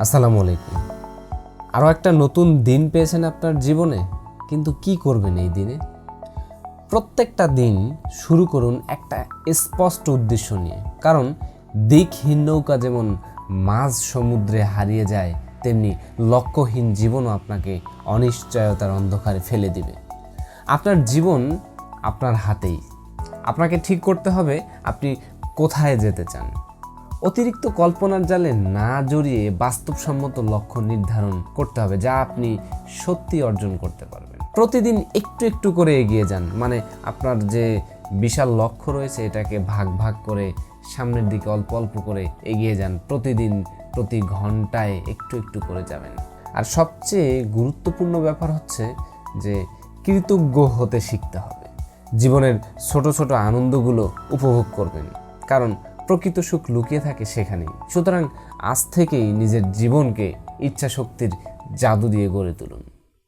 আসসালামু আলাইকুম। আরও একটা নতুন দিন পেয়েছেন আপনার জীবনে, কিন্তু কি করবেন এই দিনে? প্রত্যেকটা দিন শুরু করুন একটা স্পষ্ট উদ্দেশ্য নিয়ে। কারণ দিকহীন নৌকা যেমন মাঝ সমুদ্রে হারিয়ে যায়, তেমনি লক্ষ্যহীন জীবনও আপনাকে অনিশ্চয়তার অন্ধকারে ফেলে দিবে। আপনার জীবন আপনার হাতেই। আপনাকে ঠিক করতে হবে আপনি কোথায় যেতে চান। অতিরিক্ত কল্পনার জালে না জড়িয়ে বাস্তবসম্মত লক্ষ্য নির্ধারণ করতে হবে, যা আপনি সত্যি অর্জন করতে পারবেন। প্রতিদিন একটু একটু করে এগিয়ে যান মানে আপনার যে বিশাল লক্ষ্য রয়েছে, এটাকে ভাগ ভাগ করে সামনের দিকে অল্প অল্প করে এগিয়ে যান। প্রতিদিন, প্রতি ঘন্টায় একটু একটু করে যাবেন। আর সবচেয়ে গুরুত্বপূর্ণ ব্যাপার হচ্ছে যে কৃতজ্ঞ হতে শিখতে হবে। জীবনের ছোট ছোট আনন্দগুলো উপভোগ করবেন। কারণ প্রকৃত সুখ লুকিয়ে থাকে সেখানেই। সুতরাং আজ থেকেই নিজের জীবনকে ইচ্ছা শক্তির জাদু দিয়ে গড়ে তুলুন।